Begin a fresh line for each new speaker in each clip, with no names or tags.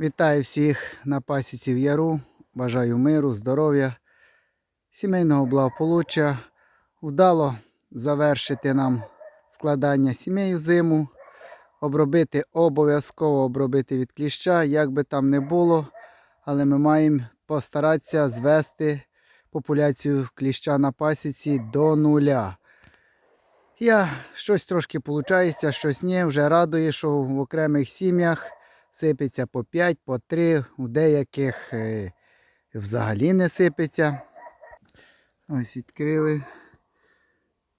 Вітаю всіх на пасіці в Яру. Бажаю миру, здоров'я, сімейного благополуччя. Вдало завершити нам складання сімей в зиму. Обробити обов'язково обробити від кліща, як би там не було. Але ми маємо постаратися звести популяцію кліща на пасіці до нуля. Я щось трошки виходить, щось ні. Вже радує, що в окремих сім'ях сипеться по 5, по 3, у деяких е, взагалі не сипеться. Ось відкрили.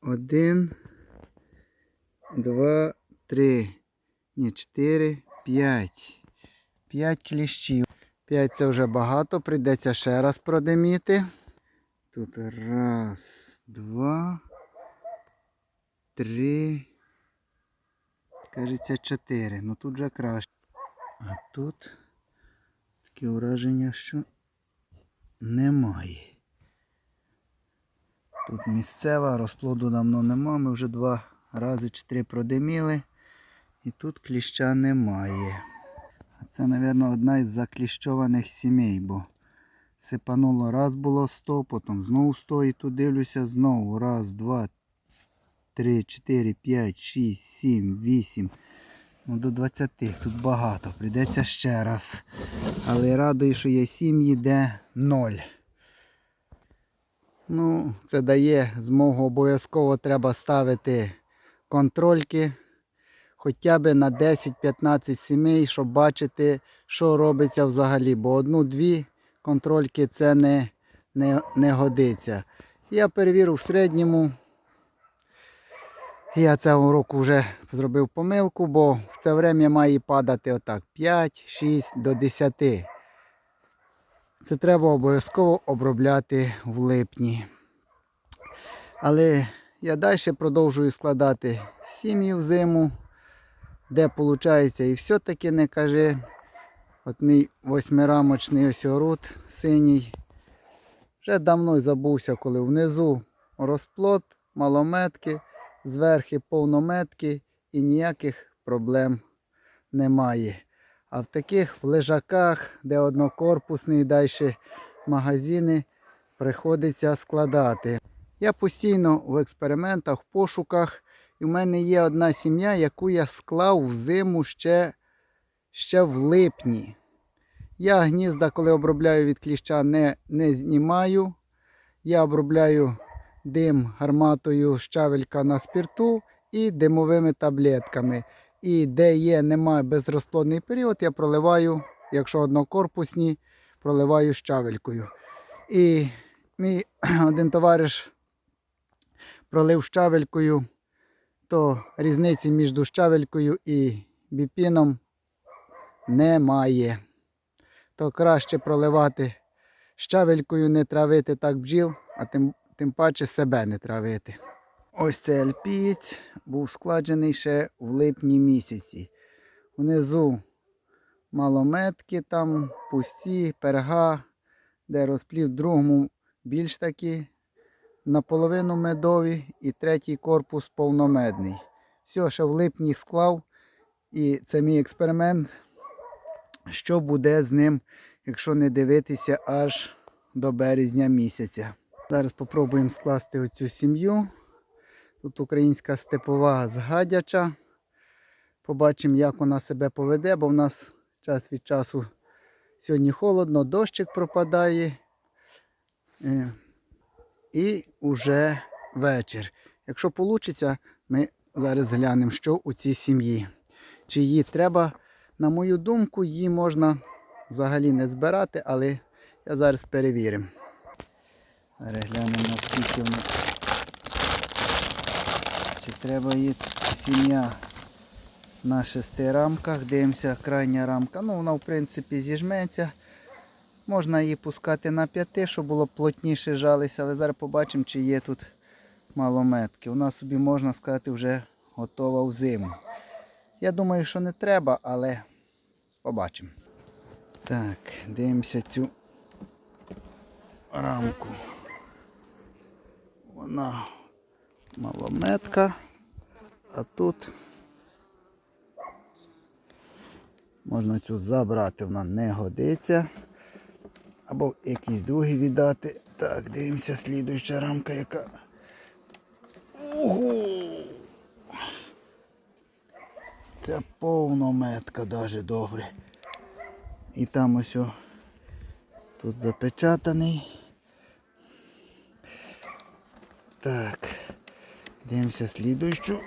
Один, два, три. Ні, чотири, п'ять. П'ять кліщів. П'ять це вже багато, прийдеться ще раз продиміти. Тут раз, два, три. Кажеться, чотири. Ну тут вже краще. А тут таке враження, що немає. Тут місцева, розплоду давно нема. Ми вже два рази чи три продиміли. І тут кліща немає. Це, мабуть, одна із закліщованих сімей, бо сипануло раз було 100, потім знову 100 і тут дивлюся знову. Раз, два, три, чотири, п'ять, шість, сім, вісім. Ну, до 20 тут багато. Прийдеться ще раз. Але радує, що є сім'ї, де ноль. Ну, це дає змогу обов'язково треба ставити контрольки. Хоча б на 10-15 сімей, щоб бачити, що робиться взагалі. Бо одну-дві контрольки це не, не, не годиться. Я перевірив в середньому. Я цього року вже зробив помилку, бо в це время має падати отак 5-6 до 10. Це треба обов'язково обробляти в липні. Але я далі продовжую складати сім'ї в зиму, де виходить і все-таки не каже. От мій восьмирамочний ось орут синій. Вже давно забувся, коли внизу розплод, малометки, зверхи повнометки і ніяких проблем немає. А в таких лежаках, де однокорпусні і далі магазини, приходиться складати. Я постійно в експериментах, в пошуках. І в мене є одна сім'я, яку я склав в зиму ще, ще в липні. Я гнізда, коли обробляю від кліща, не, не знімаю. Я обробляю дим гарматою щавелька на спирту і димовими таблетками. І де є, немає безрозплодний період, я проливаю, якщо однокорпусні, проливаю щавелькою. І мій один товариш пролив щавелькою, то різниці між щавелькою і біпіном немає. То краще проливати щавелькою, не травити так бджіл, а тим, тим паче себе не травити. Ось цей альпієць був складений ще в липні місяці. Внизу малометки там, пусті, перга, де розплів другому більш такі наполовину медові і третій корпус повномедний. Все, ще в липні склав. І це мій експеримент. Що буде з ним, якщо не дивитися аж до березня місяця. Зараз спробуємо скласти оцю сім'ю. Тут українська степова згадяча. Побачимо, як вона себе поведе, бо в нас час від часу сьогодні холодно, дощик пропадає. Е, І вже вечір. Якщо вийде, ми зараз глянемо, що у цій сім'ї. Чи її треба, на мою думку, її можна взагалі не збирати, але я зараз перевіримо. Зараз глянемо, наскільки вона. Чи треба її сім'я на шести рамках. Дивимося, крайня рамка. Ну, вона в принципі зіжметься. Можна її пускати на п'яти, щоб було плотніше жалися, але зараз побачимо, чи є тут малометки. Вона собі, можна сказати, вже готова в зиму. Я думаю, що не треба, але побачимо. Так, дивимося цю рамку. Вона малометка, а тут Можна цю забрати, вона не годиться. Або якісь другі віддати. Так, дивимося, слідуюча рамка, яка. Ого! Це повнометка даже добре. І там ось тут запечатаний. Так. Дивимося слідуючу.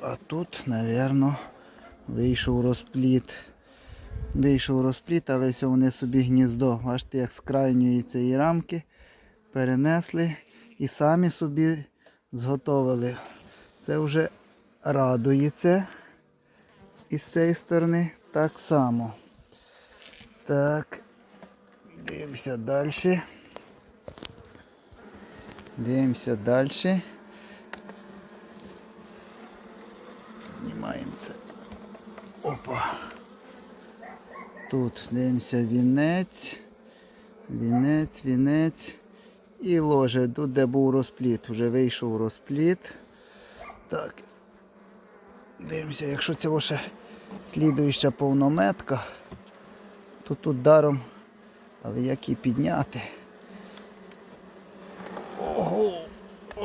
А тут, напевно, вийшов розпліт. Вийшов розпліт, але все вони собі гніздо. Бачите, як з крайньої цієї рамки перенесли і самі собі зготовили. Це вже радується. І з цієї сторони так само. Так. Дивимося далі. Дивимося далі. Знімаємо. Опа. Тут дивимося вінець. Вінець, вінець. І ложе. Тут де був розпліт. Вже вийшов розпліт. Так. Дивимося, якщо це ще слідуюча повнометка, то тут даром. Але як її підняти?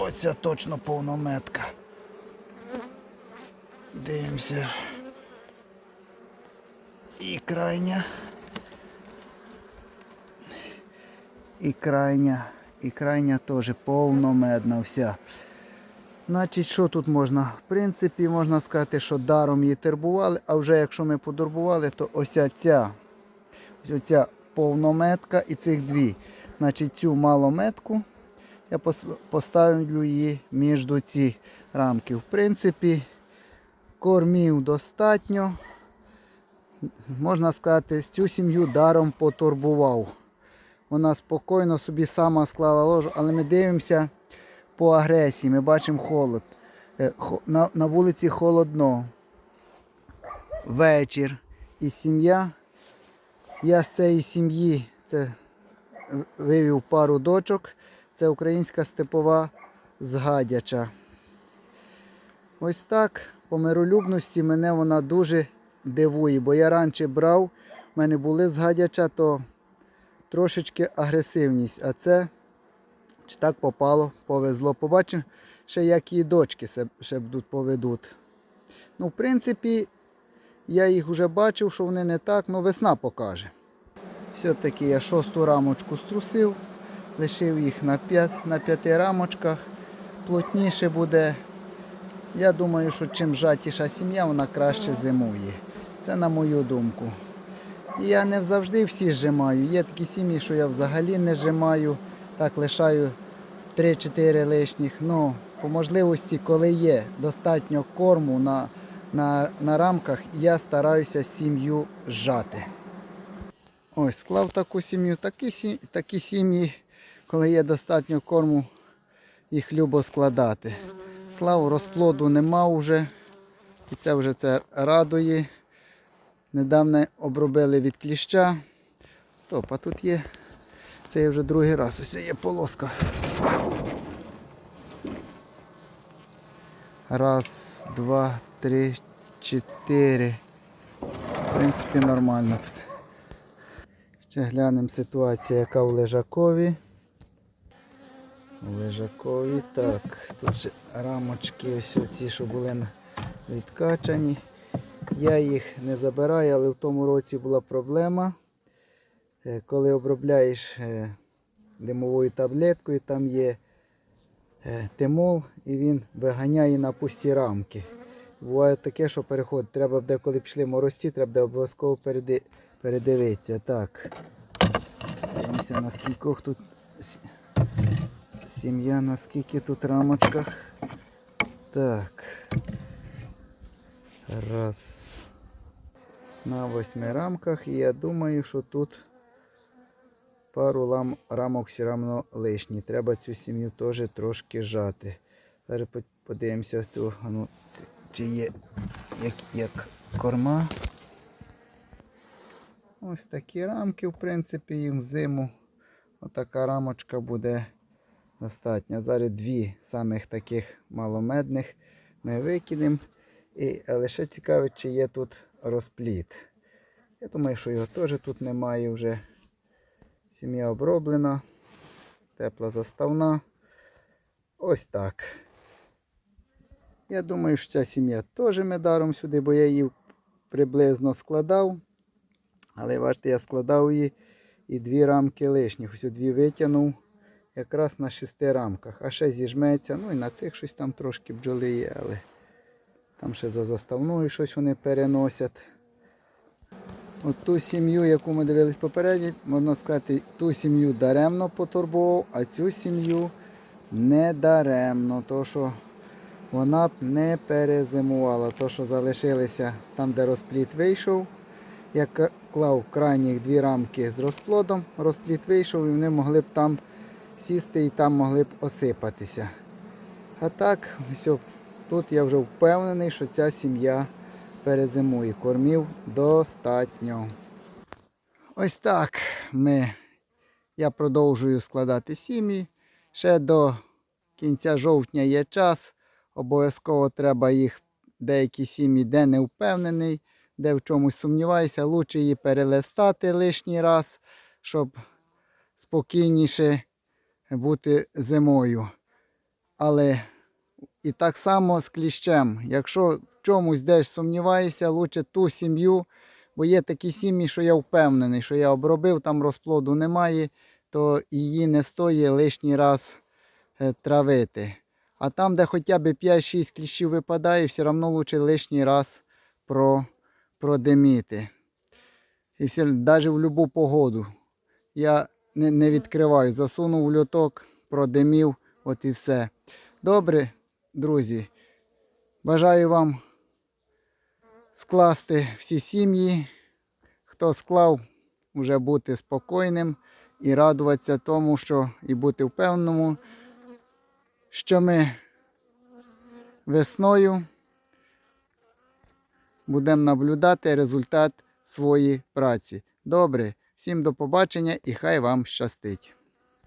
Оця точно повнометка. Дивимося. І крайня. І крайня. І крайня теж повномедна вся. Значить, що тут можна? В принципі, можна сказати, що даром її турбували, а вже якщо ми подурбували, то ось ця, ось ця повнометка і цих дві. Значить, цю малометку я поставлю її між ці рамки. В принципі, кормів достатньо. Можна сказати, цю сім'ю даром потурбував. Вона спокійно собі сама склала ложу, але ми дивимося по агресії, ми бачимо холод. Е, На, на вулиці холодно. Вечір. І сім'я. Я з цієї сім'ї це вивів пару дочок. Це українська степова згадяча. Ось так, по миролюбності мене вона дуже дивує, бо я раніше брав, в мене були згадяча, то трошечки агресивність, а це чи так попало, повезло. Побачимо ще, як її дочки ще будуть поведуть. Ну, в принципі, я їх вже бачив, що вони не так, але весна покаже. Все-таки я шосту рамочку струсив, лишив їх на, п'ят, на п'яти рамочках. Плотніше буде. Я думаю, що чим жатіша сім'я, вона краще зимує. Це на мою думку. І я не завжди всі зжимаю. Є такі сім'ї, що я взагалі не зжимаю, так лишаю 3-4 лишніх. Ну, по можливості, коли є достатньо корму на, на, на рамках, я стараюся сім'ю зжати. Ось, склав таку сім'ю. Такі, такі сім'ї, коли є достатньо корму, їх любо складати. Слав розплоду нема вже. І це вже це радує. Недавно обробили від кліща. Стоп, а тут є. Це є вже другий раз. Ось є полоска. Раз, два, три, чотири. В принципі, нормально тут. Ще глянемо ситуацію, яка у лежакові. Лежакові. Так, тут ще рамочки, ось ці, що були відкачані. Я їх не забираю, але в тому році була проблема. Е, Коли обробляєш е, димовою таблеткою, там є е, тимол і він виганяє на пусті рамки. Буває таке, що переходить. Треба буде, коли пішли морозці, треба буде обов'язково передивитися. Так. Дивимося, на скількох тут сім'я, на скільки тут рамочках. Так. Раз. На восьми рамках. І я думаю, що тут пару лам, рамок все одно лишні. Треба цю сім'ю теж трошки жати. Зараз по- подивимося цю, ну, чи є як, як корма. Ось такі рамки, в принципі, їм зиму. Отака рамочка буде достатня. Зараз дві самих таких маломедних ми викинемо. І, але ще цікаво, чи є тут розпліт. Я думаю, що його теж тут немає вже. Сім'я оброблена, тепла заставна. Ось так. Я думаю, що ця сім'я теж медаром сюди, бо я її приблизно складав. Але бачите, я складав її і дві рамки лишніх. Ось дві витягнув якраз на шести рамках. А ще зіжметься. Ну і на цих щось там трошки бджоли є, але там ще за заставною щось вони переносять. От ту сім'ю, яку ми дивились попередньо, можна сказати, ту сім'ю даремно потурбував, а цю сім'ю не даремно, то що вона б не перезимувала. То, що залишилися там, де розпліт вийшов. Я клав крайніх дві рамки з розплодом, розпліт вийшов і вони могли б там сісти і там могли б осипатися. А так, все, тут я вже впевнений, що ця сім'я перезимує. Кормів достатньо. Ось так ми, я продовжую складати сім'ї. Ще до кінця жовтня є час. Обов'язково треба їх деякі сім'ї, де не впевнений, де в чомусь сумніваюся, лучше її перелистати лишній раз, щоб спокійніше бути зимою. Але і так само з кліщем. Якщо в чомусь десь сумніваєшся, лучше ту сім'ю, бо є такі сім'ї, що я впевнений, що я обробив, там розплоду немає, то її не стоїть лишній раз е, травити. А там, де хоча б 5-6 кліщів випадає, все одно лучше лишній раз про, продиміти. Якщо навіть в будь-яку погоду. Я не, не відкриваю, засунув в продимів, от і все. Добре, друзі. Бажаю вам скласти всі сім'ї. Хто склав, вже бути спокійним і радуватися тому, що і бути впевненому, що ми весною будемо наблюдати результат своєї праці. Добре, всім до побачення і хай вам щастить.